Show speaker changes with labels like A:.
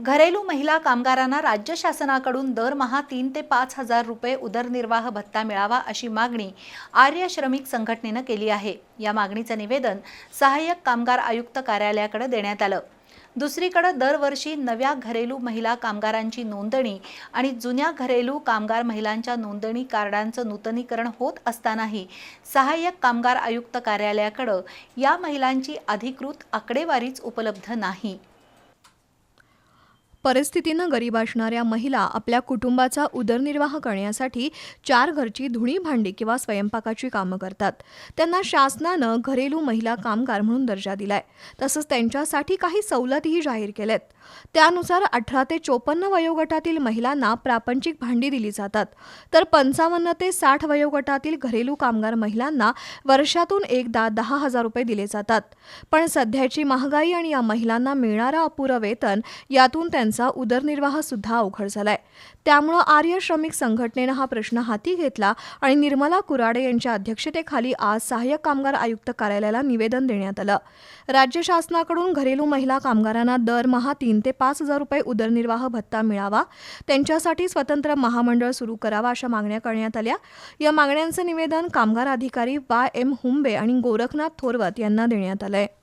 A: घरेलू महिला कामगारांना राज्य शासनाकडून दरमहा तीन ते पाच हजार रुपये उदरनिर्वाह भत्ता मिळावा अशी मागणी आर्य श्रमिक संघटनेनं केली आहे. या मागणीचं निवेदन सहाय्यक कामगार आयुक्त कार्यालयाकडे देण्यात आलं. दुसरीकडे दरवर्षी नव्या घरेलू महिला कामगारांची नोंदणी आणि जुन्या घरेलू कामगार महिलांच्या नोंदणी कार्डांचं नूतनीकरण होत असतानाही सहाय्यक कामगार आयुक्त कार्यालयाकडं या महिलांची अधिकृत आकडेवारीच उपलब्ध नाही.
B: परिस्थितीनं गरीब असणाऱ्या महिला आपल्या कुटुंबाचा उदरनिर्वाह करण्यासाठी चार घरची धुणी भांडी किंवा स्वयंपाकाची कामं करतात. त्यांना शासनानं घरेलू महिला कामगार म्हणून दर्जा दिलाय. तसंच त्यांच्यासाठी काही सवलतीही जाहीर केल्यात त्यानुसार अठरा ते चोपन्न वयोगटातील महिलांना प्रापंचिक भांडी दिली जातात. तर पंचावन्न ते साठ वयोगटातील घरेलू कामगार महिलांना वर्षातून एकदा दहा हजार रुपये दिले जातात. पण सध्याची महागाई आणि या महिलांना मिळणारं अपुरं वेतन यातून त्यांचा उदरनिर्वाह सुद्धा अवघड झालाय. त्यामुळं आर्य श्रमिक संघटनेनं हा प्रश्न हाती घेतला आणि निर्मला कुराडे यांच्या अध्यक्षतेखाली आज सहाय्यक कामगार आयुक्त कार्यालयाला निवेदन देण्यात आलं. राज्य शासनाकडून घरेलू महिला कामगारांना दरमहा तीन ते पाच हजार रुपये उदरनिर्वाह भत्ता मिळावा त्यांच्यासाठी स्वतंत्र महामंडळ सुरू करावा अशा मागण्या करण्यात आल्या. या मागण्यांचं निवेदन कामगार अधिकारी वाय एम हुंबे आणि गोरखनाथ थोरवत यांना देण्यात आलं आहे